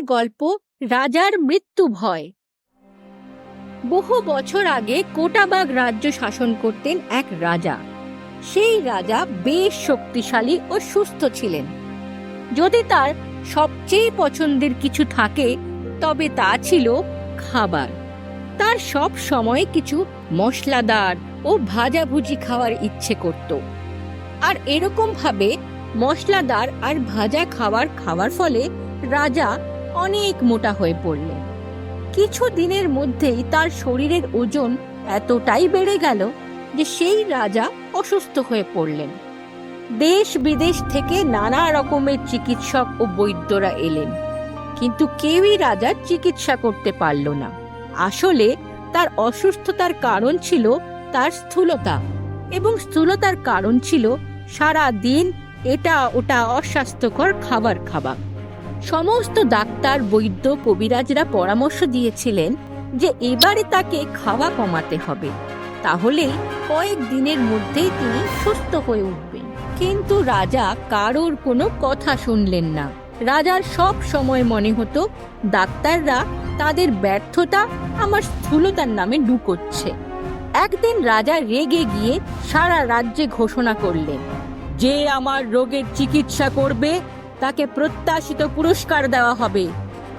আজকের গল্প রাজার মৃত্যু ভয়। বহু বছর আগে কোটাবাগ রাজ্য শাসন করতেন এক রাজা। সেই রাজা বেশ শক্তিশালী ও সুস্থ ছিলেন। যদি তার সবচেয়ে পছন্দের কিছু থাকে, তবে তা ছিল খাবার। তার সব সময় কিছু মশলাদার ও ভাজাভুজি খাওয়ার ইচ্ছে করত। আর এরকম ভাবে মশলাদার আর ভাজা খাবার খাওয়ার ফলে রাজা অনেক মোটা হয়ে পড়লেন কিছু দিনের মধ্যেই তার শরীরের ওজন এতটাই বেড়ে গেল যে সেই রাজা অসুস্থ হয়ে পড়লেন। দেশ বিদেশ থেকে নানা রকমের চিকিৎসক ও বৈদ্যরা এলেন, কিন্তু কেউই রাজার চিকিৎসা করতে পারল না। আসলে তার অসুস্থতার কারণ ছিল তার স্থূলতা এবং স্থূলতার কারণ ছিল সারা দিন এটা ওটা অস্বাস্থ্যকর খাবার খাওয়া। সমস্ত ডাক্তার, বৈদ্য, কবিরাজরা পরামর্শ দিয়েছিলেন যে এবারে তাকে খাওয়া কমাতে হবে। তাহলেই কয়েক দিনের মধ্যেই তিনি সুস্থ হয়ে উঠবেন। কিন্তু রাজা কারোর কোনো কথা শুনলেন না। রাজার সব সময় মনে হতো, ডাক্তাররা তাদের ব্যর্থতা আমার স্থূলতার নামে লুকোচ্ছে। একদিন রাজা রেগে গিয়ে সারা রাজ্যে ঘোষণা করলেন, যে আমার রোগের চিকিৎসা করবে তাকে প্রত্যাশিত পুরস্কার দেওয়া হবে।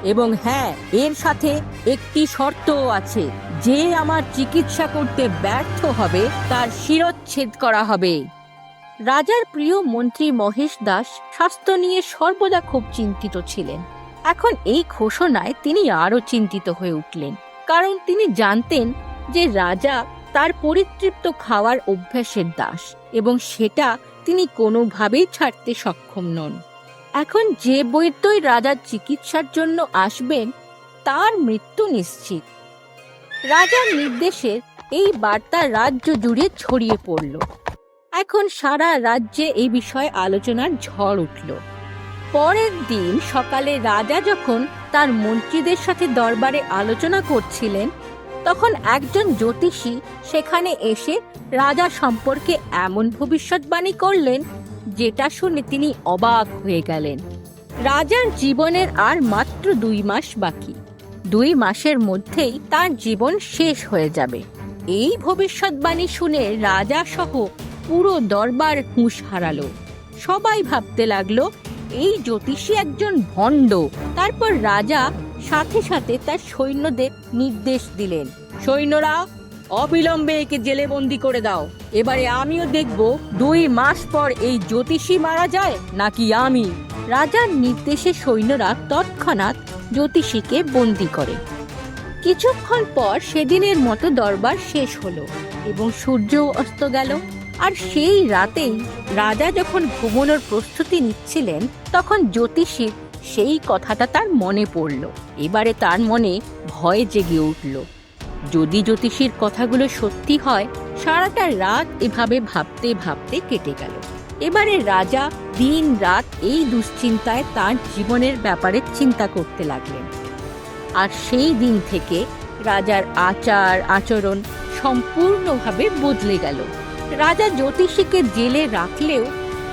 এবং হ্যাঁ এর সাথে একটি শর্তও আছে। যে আমার চিকিৎসা করতে ব্যর্থ হবে, তার শিরচ্ছেদ করা হবে। রাজার প্রিয় মন্ত্রী মহেশ দাস স্বাস্থ্য নিয়ে সর্বদা খুব চিন্তিত ছিলেন। এখন এই ঘোষণায় তিনি আরও চিন্তিত হয়ে উঠলেন। কারণ তিনি জানতেন যে রাজা তার পরিতৃপ্ত খাওয়ার অভ্যাসের দাস এবং সেটা তিনি কোনোভাবেই ছাড়তে সক্ষম নন। এখন যে বৈদ্যই রাজার চিকিৎসার জন্য আসবেন, তার মৃত্যু নিশ্চিত। রাজার নির্দেশে এই বার্তা রাজ্য জুড়ে ছড়িয়ে পড়ল। এখন সারা রাজ্যে এই বিষয়ে আলোচনার ঝড় উঠল। পরের দিন সকালে রাজা যখন তার মন্ত্রীদের সাথে দরবারে আলোচনা করছিলেন, তখন একজন জ্যোতিষী সেখানে এসে রাজা সম্পর্কে এমন ভবিষ্যৎবাণী করলেন যেটা শুনে তিনি অবাক হয়ে গেলেন। রাজার জীবনের আর মাত্র দুই মাস বাকি। দুই মাসের মধ্যেই তার জীবন শেষ হয়ে যাবে। এই ভবিষ্যৎবাণী শুনে রাজা সহ পুরো দরবার হুঁশ হারালো। সবাই ভাবতে লাগল, এই জ্যোতিষী একজন ভণ্ড। তারপর রাজা সাথে সাথে তার সৈন্যদের নির্দেশ দিলেন। সৈন্যরা, অবিলম্বে একে জেলে বন্দি করে দাও। এবারে আমিও দেখব, দুই মাস পর এই জ্যোতিষী মারা যায় নাকি আমি? রাজার নির্দেশে সৈন্যরা তৎক্ষণাৎ জ্যোতিষীকে বন্দি করে। কিছুক্ষণ পর সেদিনের মতো দরবার শেষ হলো এবং সূর্য অস্ত গেল। আর সেই রাতেই রাজা যখন ঘুমনোর প্রস্তুতি নিচ্ছিলেন, তখন জ্যোতিষীর সেই কথাটা তার মনে পড়ল। এবারে তার মনে ভয় জেগে উঠল। যদি জ্যোতিষীর কথাগুলো সত্যি হয়, সারাটা রাত এভাবে ভাবতে ভাবতে কেটে গেল। এবারে রাজা দিন রাত এই দুশ্চিন্তায় তার জীবনের ব্যাপারে চিন্তা করতে লাগলেন। আর সেই দিন থেকে রাজার আচার, আচরণ সম্পূর্ণভাবে বদলে গেল। রাজা জ্যোতিষীকে জেলে রাখলেও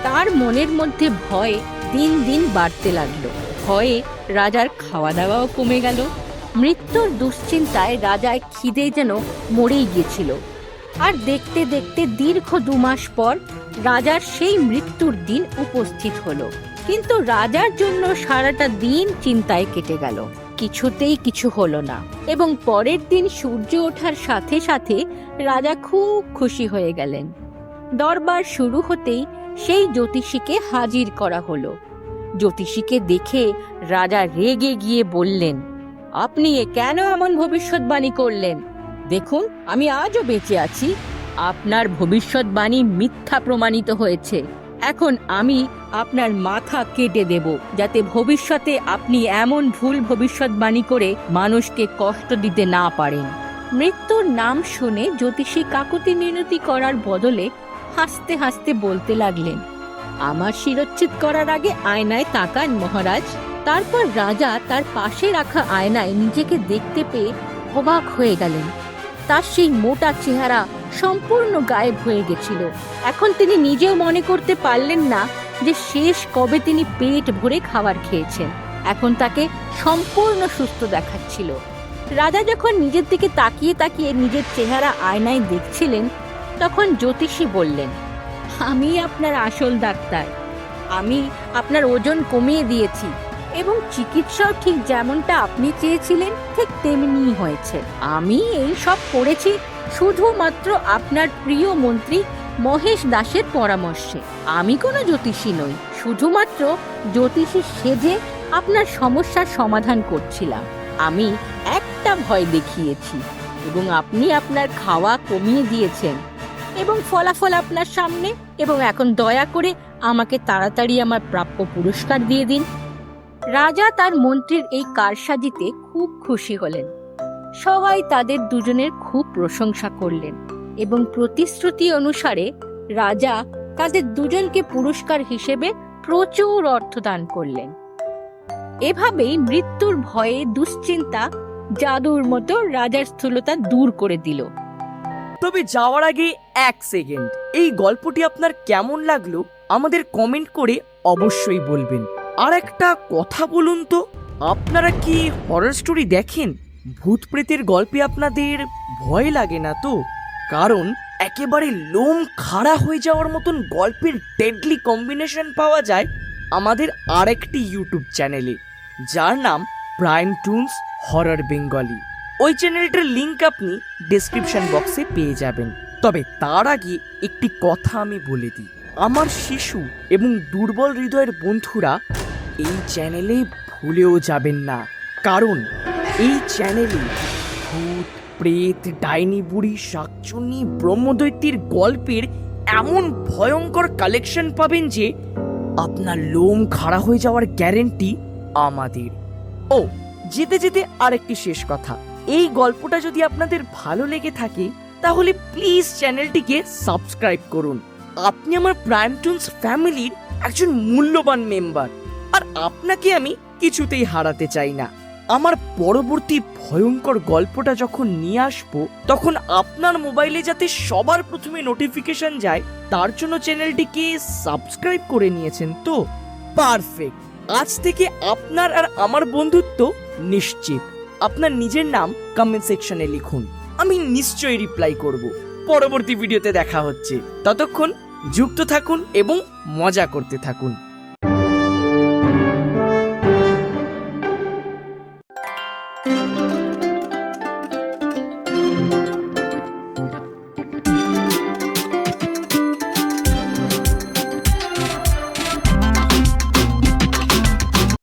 তার মনের মধ্যে ভয় দিন দিন বাড়তে লাগল। ভয়ে রাজার খাওয়া দাওয়াও কমে গেল। মৃত্যুর দুশ্চিন্তায় রাজায় খিদে যেন মরেই গিয়েছিল। আর দেখতে দেখতে দীর্ঘ দু মাস পর রাজার সেই মৃত্যুর দিন উপস্থিত হলো। কিন্তু রাজার জন্য সারাটা দিন চিন্তায় কেটে গেল। কিছুতেই কিছু হলো না। এবং পরের দিন সূর্য ওঠার সাথে সাথে রাজা খুব খুশি হয়ে গেলেন। দরবার শুরু হতেই সেই জ্যোতিষীকে হাজির করা হলো। জ্যোতিষীকে দেখে রাজা রেগে গিয়ে বললেন আপনি এ কেন এমন ভবিষ্যৎবাণী করলেন? দেখুন, আমি আজও বেঁচে আছি। আপনার ভবিষ্যৎবাণী মিথ্যা প্রমাণিত হয়েছে। এখন আমি আপনার মাথা কেটে দেব, যাতে ভবিষ্যতে আপনি এমন ভুল ভবিষ্যৎবাণী করে মানুষকে কষ্ট দিতে না পারেন। মৃত্যুর নাম শুনে জ্যোতিষী কাকুতি মিনতি করার বদলে হাসতে হাসতে বলতে লাগলেন, আমার শিরচ্ছেদ করার আগে আয়নায় তাকান মহারাজ। তারপর রাজা তার পাশে রাখা আয়নায় নিজেকে দেখতে পেয়ে অবাক হয়ে গেলেন। তার সেই মোটা চেহারা সম্পূর্ণ গায়েব হয়ে গেছিল। এখন তিনি নিজেও মনে করতে পারলেন না যে শেষ কবে তিনি পেট ভরে খাবার খেয়েছেন। এখন তাকে সম্পূর্ণ সুস্থ দেখাচ্ছিল। রাজা যখন নিজের দিকে তাকিয়ে তাকিয়ে নিজের চেহারা আয়নায় দেখছিলেন, তখন জ্যোতিষী বললেন, আমি আপনার আসল ডাক্তার। আমি আপনার ওজন কমিয়ে দিয়েছি। এবং চিকিৎসাও ঠিক যেমনটা আপনি চেয়েছিলেন, ঠিক তেমনিই হয়েছে। আমি এই সব করেছি শুধুমাত্র আপনার প্রিয় মন্ত্রী মহেশ দাসের পরামর্শে। আমি কোনো জ্যোতিষী নই, শুধুমাত্র জ্যোতিষী সেজে আপনার সমস্যার সমাধান করছিলাম। আমি একটা ভয় দেখিয়েছি এবং আপনি আপনার খাওয়া কমিয়ে দিয়েছেন এবং ফলাফল আপনার সামনে এবং এখন দয়া করে আমাকে তাড়াতাড়ি আমার প্রাপ্য পুরস্কার দিয়ে দিন। রাজা তার মন্ত্রীর এই কারসাজিতে খুব খুশি হলেন। সবাই তাদের দুজনের খুব প্রশংসা করলেন এবং প্রতিশ্রুতি অনুসারে রাজা তাদের দুজনকে পুরস্কার হিসেবে প্রচুর অর্থ দান করলেন। এভাবেই মৃত্যুর ভয়ে দুশ্চিন্তা জাদুর মতো রাজার স্থূলতা দূর করে দিল। তবে যাওয়ার আগে এক সেকেন্ড, এই গল্পটি আপনার কেমন লাগল আমাদের কমেন্ট করে অবশ্যই বলবেন। আর একটা কথা বলুন তো, আপনারা কি হরর স্টোরি দেখেন? ভূত প্রেতের গল্পে আপনাদের ভয় লাগে না তো? কারণ একেবারে লোম খাড়া হয়ে যাওয়ার মতন গল্পের ডেডলি কম্বিনেশন পাওয়া যায় আমাদের আরেকটি ইউটিউব চ্যানেলে যার নাম প্রাইম টুনস হরর বেঙ্গলি ওই চ্যানেলটার লিঙ্ক আপনি ডেসক্রিপশন বক্সে পেয়ে যাবেন। তবে তার আগে একটি কথা আমি বলে দিই। আমার শিশু এবং দুর্বল হৃদয়ের বন্ধুরা এই চ্যানেলে ভুলেও যাবেন না। কারণ এই চ্যানেলে ভূত, প্রেত, ডাইনি, বুড়ি, শাকচুন্নি, ব্রহ্মদৈত্যের গল্পের এমন ভয়ঙ্কর কালেকশন পাবেন যে আপনার লোম খাড়া হয়ে যাওয়ার গ্যারেন্টি আমাদের। ও, যেতে যেতে আরেকটি শেষ কথা। এই গল্পটা যদি আপনাদের ভালো লেগে থাকে, তাহলে প্লিজ চ্যানেলটিকে সাবস্ক্রাইব করুন। আপনি আমার প্রাইম টুনস ফ্যামিলির একজন মূল্যবান মেম্বার আর আপনাকে আমি কিছুতেই হারাতে চাই না। আমার পরবর্তী ভয়ঙ্কর গল্পটা যখন নিয়ে আসব, তখন আপনার মোবাইলে যাতে সবার প্রথমে নোটিফিকেশন যায়, তার জন্য চ্যানেলটিকে সাবস্ক্রাইব করে নিয়েছেন তো? পারফেক্ট আজ থেকে আপনার আর আমার বন্ধুত্ব নিশ্চিত। আপনার নিজের নাম কমেন্ট সেকশনে লিখুন। আমি নিশ্চয়ই রিপ্লাই করব। পরবর্তী ভিডিওতে দেখা হচ্ছে। ততক্ষণ যুক্ত থাকুন এবং মজা করতে থাকুন।